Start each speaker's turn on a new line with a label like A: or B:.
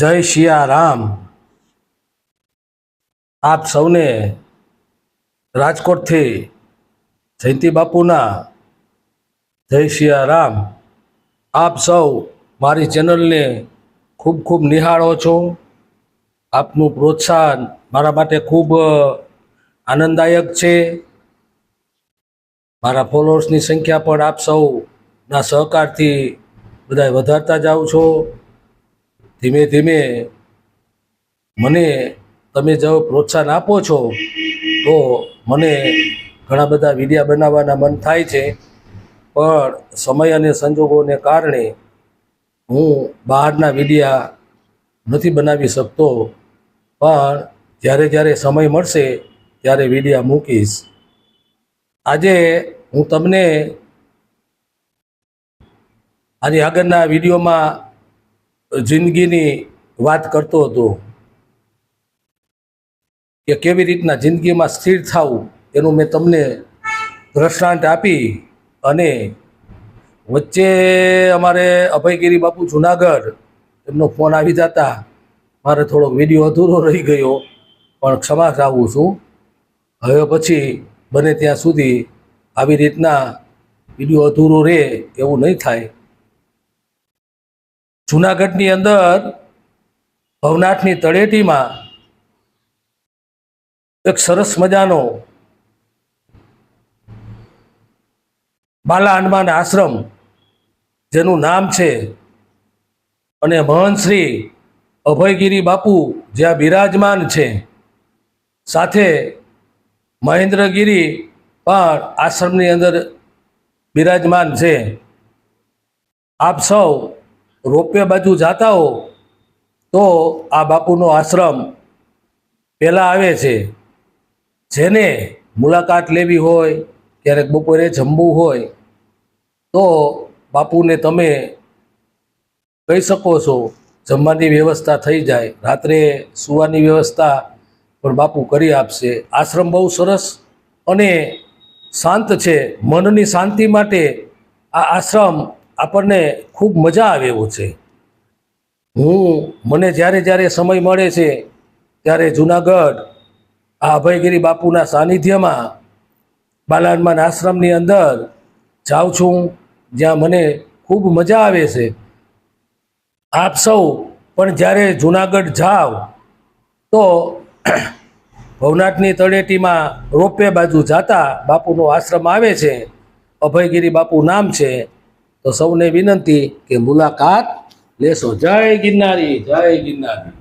A: જય શિયારામ આપ સૌને રાજકોટથી જયંતિ બાપુના જય શિયારામ આપ સૌ મારી ચેનલને ખૂબ ખૂબ નિહાળો છો. આપનું પ્રોત્સાહન મારા માટે ખૂબ આનંદદાયક છે. મારા ફોલોઅર્સની સંખ્યા પણ આપ સૌના સહકારથી બધા વધારતા જાઓ છો. ધીમે ધીમે મને તમે જો પ્રોત્સાહન આપો છો, તો મને ઘણા બધા વિડીયા બનાવવાના મન થાય છે. પણ સમય અને સંજોગોને કારણે હું બહારના વિડીયા નથી બનાવી શકતો. પણ જ્યારે જ્યારે સમય મળશે, ત્યારે વિડીયા મૂકીશ. આજે હું તમને આની આગળના વિડીયોમાં જિંદગીની વાત કરતો હતો કે કેવી રીતના જિંદગીમાં સ્થિર થવું એનું મેં તમને દ્રષ્ટાંત આપી અને વચ્ચે અમારે અભયગીરી બાપુ જુનાગઢ એમનો ફોન આવી જતા મારે થોડોક વીડિયો અધૂરો રહી ગયો પણ ક્ષમા ચાહું છું. હવે પછી બને ત્યાં સુધી આવી રીતના વીડિયો અધૂરો રહે એવું નહીં થાય. જુનાગઢની અંદર ભવનાથની તળેટીમાં એક સરસ મજાનો બાલા હનુમાન આશ્રમ, જેનું નામ છે અને મહંત શ્રી અભયગીરી બાપુ જ્યાં બિરાજમાન છે. સાથે મહેન્દ્રગીરી પણ આશ્રમની અંદર બિરાજમાન છે. આપ સૌ રોપવે બાજુ જાતા હો, તો આ બાપુનો આશ્રમ પહેલાં આવે છે. જેને મુલાકાત લેવી હોય, ક્યારેક બપોરે જમવું હોય, તો બાપુને તમે કહી શકો છો, જમવાની વ્યવસ્થા થઈ જાય. રાત્રે સુવાની વ્યવસ્થા પણ બાપુ કરી આપશે. આશ્રમ બહુ સરસ અને શાંત છે. મનની શાંતિ માટે આ આશ્રમ આપણને ખૂબ મજા આવે એવો છે. હું મને જ્યારે જ્યારે સમય મળે છે, ત્યારે જુનાગઢ, આ અભયગીરી બાપુના સાનિધ્યમાં બાલાનમાન આશ્રમની અંદર જાઉં છું, જ્યાં મને ખૂબ મજા આવે છે. આપ સૌ પણ જ્યારે જુનાગઢ જાઓ તો ભવનાથની તળેટીમાં રોપવે બાજુ જાતા બાપુનો આશ્રમ આવે છે. અભયગીરી બાપુ નામ છે. તો સૌને વિનંતી કે મુલાકાત લેશો. જય ગિરનારી જય ગિરનારી.